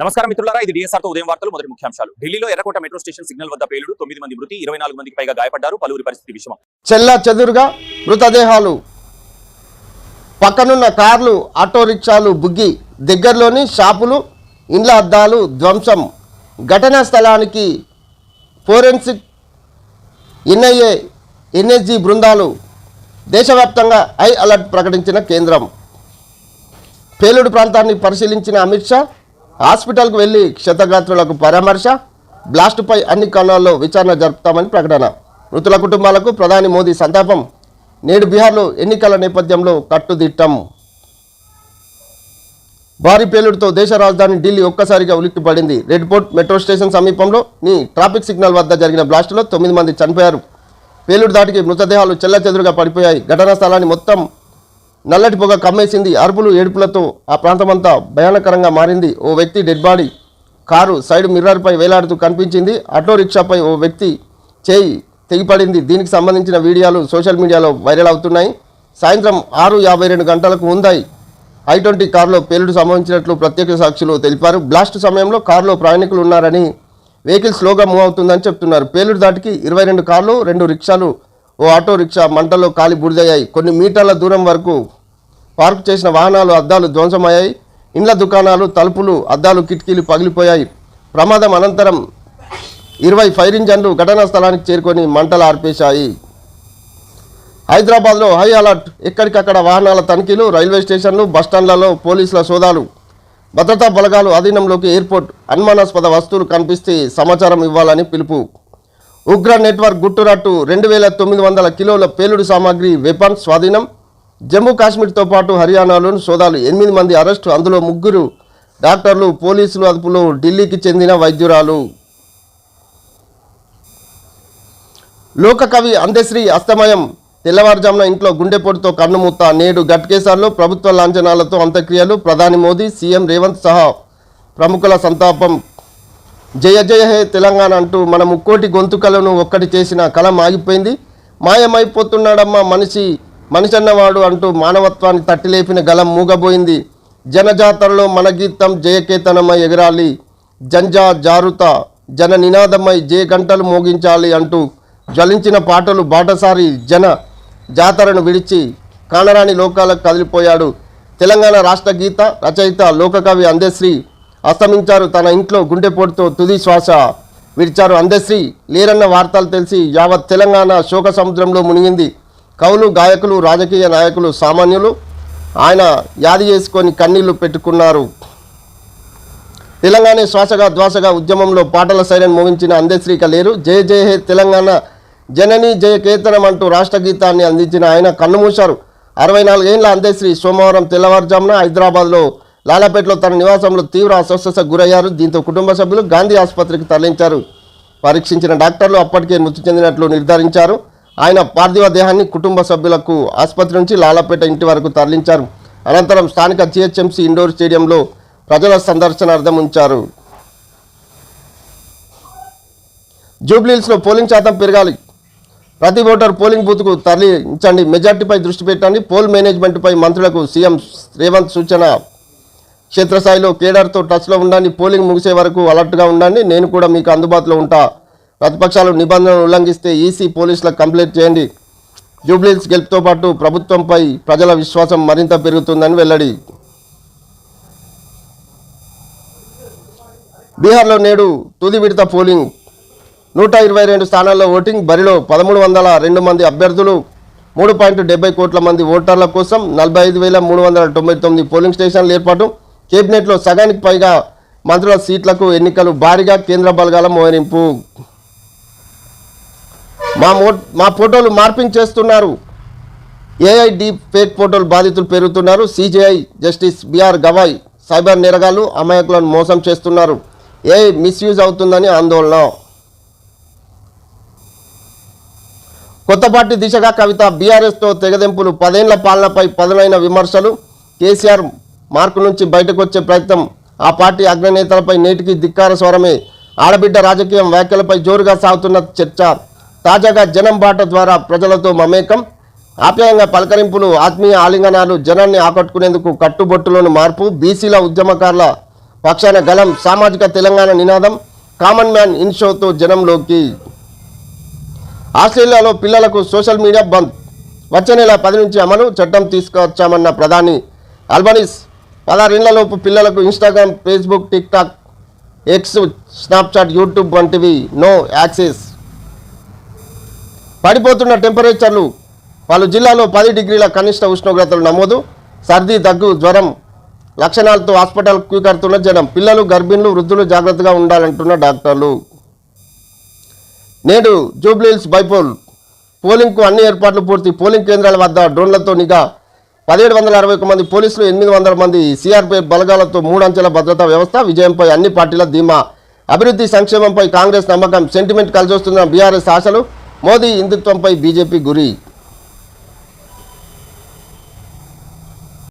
నమస్కారం మిత్రులారా ఇది తో ఉదయం వార్తలు మొదటి ముఖ్యాంశాలు. ఢిల్లీలో ఎర్రకోట మెట్రో స్టేషన్ సిగ్నల్ వద్ద పేలుడు తొమ్మిది మంది మృతి ఇరవై నాలుగు మందికి పైగా గాయపడ్డారు పలువురి పరిస్థితి విషమం. చెల్లా చెదురుగా మృతదేహాలు. పక్కనున్న కార్లు ఆటో రిక్షాలు బుగ్గి దగ్గరలోని షాపులు ఇండ్ల అద్దాలు ధ్వంసం. ఘటనా స్థలానికి ఫోరెన్సిక్ ఎన్ఐఏ ఎన్ఎస్జి బృందాలు దేశవ్యాప్తంగా హై అలర్ట్ ప్రకటించిన కేంద్రం. పేలుడు ప్రాంతాన్ని పరిశీలించిన అమిత్ షా హాస్పిటల్కు వెళ్ళి క్షతగాత్రులకు పరామర్శ బ్లాస్టుపై అన్ని కోణాల్లో విచారణ జరుపుతామని ప్రకటన. మృతుల కుటుంబాలకు ప్రధాని మోదీ సంతాపం. నేడు బీహార్లో ఎన్నికల నేపథ్యంలో కట్టుదిట్టం. భారీ పేలుడుతో దేశ రాజధాని ఢిల్లీ ఒక్కసారిగా ఉలిక్కిపడింది. రెడ్ పోర్ట్ మెట్రో స్టేషన్ సమీపంలో నీ ట్రాఫిక్ సిగ్నల్ వద్ద జరిగిన బ్లాస్టులో తొమ్మిది మంది చనిపోయారు. పేలుడు దాటికి మృతదేహాలు చెల్లచెదురుగా పడిపోయాయి. ఘటనా స్థలాన్ని మొత్తం నల్లటి పొగ కమ్మేసింది. అరుపులు ఏడుపులతో ఆ ప్రాంతమంతా భయానకరంగా మారింది. ఓ వ్యక్తి డెడ్ బాడీ కారు సైడ్ మిర్రర్పై వేలాడుతూ కనిపించింది. ఆటో రిక్షాపై ఓ వ్యక్తి చేయి తెగిపడింది. దీనికి సంబంధించిన వీడియోలు సోషల్ మీడియాలో వైరల్ అవుతున్నాయి. సాయంత్రం ఆరు యాభై రెండు గంటలకు ముందాయి ఐ ట్వంటీ కారులో పేలుడు సంభవించినట్లు ప్రత్యక్ష సాక్షులు తెలిపారు. బ్లాస్ట్ సమయంలో కారులో ప్రయాణికులు ఉన్నారని వెహికల్ స్లోగా మూవ్ అవుతుందని చెప్తున్నారు. పేలుడు దాటికి ఇరవై రెండు కార్లు రెండు రిక్షాలు ఓ ఆటో రిక్షా మంటలో కాలి బుడిదయ్యాయి కొన్ని మీటర్ల దూరం వరకు పార్క్ చేసిన వాహనాలు అద్దాలు ధ్వంసమయ్యాయి. ఇండ్ల దుకాణాలు తలుపులు అద్దాలు కిటికీలు పగిలిపోయాయి. ప్రమాదం అనంతరం ఇరవై ఫైర్ ఇంజన్లు ఘటనా స్థలానికి చేరుకొని మంటలు ఆర్పేశాయి. హైదరాబాద్లో హై అలర్ట్. ఎక్కడికక్కడ వాహనాల తనిఖీలు రైల్వే స్టేషన్లు బస్టాండ్లలో పోలీసుల సోదాలు. భద్రతా బలగాలు అధీనంలోకి ఎయిర్పోర్ట్. అనుమానాస్పద వస్తువులు కనిపిస్తే సమాచారం ఇవ్వాలని పిలుపు. ఉగ్ర నెట్వర్క్ గుట్టురట్టు రెండు వేల తొమ్మిది వందల కిలోల పేలుడు సామాగ్రి వెపన్ స్వాధీనం. జమ్మూ కాశ్మీర్తో పాటు హర్యానాలోని సోదాలు ఎనిమిది మంది అరెస్టు అందులో ముగ్గురు డాక్టర్లు పోలీసులు అదుపులో ఢిల్లీకి చెందిన వైద్యురాలు. లోకకవి అందశ్రీ అస్తమయం. తెల్లవారుజామున ఇంట్లో గుండెపోటుతో కన్నుమూత నేడు గట్కేసార్లో ప్రభుత్వ లాంఛనాలతో అంత్యక్రియలు. ప్రధాని మోదీ సీఎం రేవంత్ సహా ప్రముఖుల సంతాపం జయ జయ హే తెలంగాణ అంటూ మన ముక్కోటి గొంతుకలను ఒక్కటి చేసిన కలం ఆగిపోయింది. మాయమైపోతున్నాడమ్మా మనిషి మనిషి అన్నవాడు అంటూ మానవత్వాన్ని తట్టిలేపిన గలం మూగబోయింది. జనజాతరలో మన గీతం జయకేతనమై ఎగరాలి. జంజా జారుత జన నినాదమై జయ గంటలు మోగించాలి అంటూ జ్వలించిన పాటలు బాటసారి జన జాతరను విడిచి కానరాని లోకాలకు కదిలిపోయాడు. తెలంగాణ రాష్ట్ర గీత రచయిత లోకకవి అందశ్రీ అస్తమించారు. తన ఇంట్లో గుండెపోటుతో తుది శ్వాస విడిచారు అందశ్రీ లేరన్న వార్తలు తెలిసి యావత్ తెలంగాణ శోక సముద్రంలో మునిగింది. కవులు గాయకులు రాజకీయ నాయకులు సామాన్యులు ఆయన యాది చేసుకొని కన్నీళ్ళు పెట్టుకున్నారు. తెలంగాణ శ్వాసగా ద్వాసగా ఉద్యమంలో పాటల సైరన్ మోగించిన అందశ్రీక లేరు జయ జయ హే తెలంగాణ జనని జయ కేతనం అంటూ రాష్ట్ర గీతాన్ని అందించిన ఆయన కన్నుమూశారు. అరవై నాలుగేళ్ళ అందశ్రీ సోమవారం తెల్లవారుజామున హైదరాబాద్లో లాలాపేటలో తన నివాసంలో తీవ్ర అస్వస్థతకు గురయ్యారు. దీంతో కుటుంబ సభ్యులు గాంధీ ఆసుపత్రికి తరలించారు. పరీక్షించిన డాక్టర్లు అప్పటికే మృతి చెందినట్లు నిర్ధారించారు. ఆయన పార్థివ దేహాన్ని కుటుంబ సభ్యులకు ఆసుపత్రి నుంచి లాలాపేట ఇంటి వరకు తరలించారు. అనంతరం స్థానిక జిహెచ్ఎంసీ ఇండోర్ స్టేడియంలో ప్రజల సందర్శనార్థం ఉంచారు. జూబ్లీహిల్స్లో పోలింగ్ శాతం పెరగాలి. ప్రతి ఓటర్ పోలింగ్ బూత్కు తరలించండి. మెజార్టీపై దృష్టి పెట్టండి. పోల్ మేనేజ్మెంట్పై మంత్రులకు సీఎం రేవంత్ సూచన క్షేత్రస్థాయిలో కేడర్తో టచ్లో ఉండండి పోలింగ్ ముగిసే వరకు అలర్ట్గా ఉండండి. నేను కూడా మీకు అందుబాటులో ఉంటా. ప్రతిపక్షాలు నిబంధనలు ఉల్లంఘిస్తే ఈసీ పోలీసులకు కంప్లైంట్ చేయండి. జూబ్లీస్ గెలుపుతో పాటు ప్రభుత్వంపై ప్రజల విశ్వాసం మరింత పెరుగుతుందని వెల్లడి. బీహార్లో నేడు తుది విడత పోలింగ్. నూట ఇరవై రెండు స్థానాల్లో ఓటింగ్ బరిలో పదమూడు వందల రెండు మంది అభ్యర్థులు మూడు పాయింట్ డెబ్బై కోట్ల మంది ఓటర్ల కోసం నలభై ఐదు వేల మూడు వందల తొంభై తొమ్మిది పోలింగ్ స్టేషన్ల ఏర్పాటు. కేబినెట్లో సగానికి పైగా మంత్రుల సీట్లకు ఎన్నికలు భారీగా కేంద్ర బలగాల మోహరింపు. మా మో మా ఫోటోలు మార్పింగ్ చేస్తున్నారు. ఏఐ డీప్ ఫేక్ ఫోటోలు బాధితులు పెరుగుతున్నారు CJI justice BR Gavai cyber నేరగాళ్ళు అమాయకులను మోసం చేస్తున్నారు. ఏఐ మిస్యూజ్ అవుతుందని ఆందోళన. కొత్త పార్టీ దిశగా కవిత బీఆర్ఎస్తో తెగదెంపులు. పదేళ్ళ పాలనపై పదునైన విమర్శలు. కేసీఆర్ మార్కు నుంచి బయటకు వచ్చే ప్రయత్నం. ఆ పార్టీ అగ్రనేతలపై నేటికి ధిక్కార స్వరమే. ఆడబిడ్డ రాజకీయం వ్యాఖ్యలపై జోరుగా సాగుతున్న చర్చ. తాజాగా జనం బాట ద్వారా ప్రజలతో మమేకం. ఆప్యాయంగా పలకరింపులు ఆత్మీయ ఆలింగనాలు జనాన్ని ఆకట్టుకునేందుకు కట్టుబొట్టులోని మార్పు బీసీల ఉద్యమకారుల పక్షాన గలం సామాజిక తెలంగాణ నినాదం కామన్ మ్యాన్ ఇన్ షోతో జనంలోకి. ఆస్ట్రేలియాలో పిల్లలకు సోషల్ మీడియా బంద్. వచ్చే నెల పది నుంచి అమలు చట్టం తీసుకొచ్చామన్న ప్రధాని అల్బనీస్ పదహారేళ్ళలోపు పిల్లలకు Instagram Facebook TikTok X Snapchat YouTube వంటివి నో యాక్సెస్ పడిపోతున్న టెంపరేచర్లు పలు జిల్లాలో పది డిగ్రీల కనిష్ట ఉష్ణోగ్రతలు నమోదు. సర్ది దగ్గు జ్వరం లక్షణాలతో హాస్పిటల్ కడుతున్న జనం. పిల్లలు గర్భిణులు వృద్ధులు జాగ్రత్తగా ఉండాలంటున్న డాక్టర్లు. నేడు జూబ్లీహిల్స్ బైపోల్ పోలింగ్కు అన్ని ఏర్పాట్లు పూర్తి. పోలింగ్ కేంద్రాల వద్ద డ్రోన్లతో నిఘా పదిహేడు వందల అరవై ఒక మంది పోలీసులు ఎనిమిది వందల మంది సిఆర్పిఎఫ్ బలగాలతో మూడు అంచెల భద్రతా వ్యవస్థ విజయంపై అన్ని పార్టీల ధీమా. అభివృద్ధి సంక్షేమంపై కాంగ్రెస్ నమ్మకం సెంటిమెంట్ కలిసొస్తున్న బీఆర్ఎస్ ఆశలు మోదీ హిందుత్వంపై బీజేపీ గురి.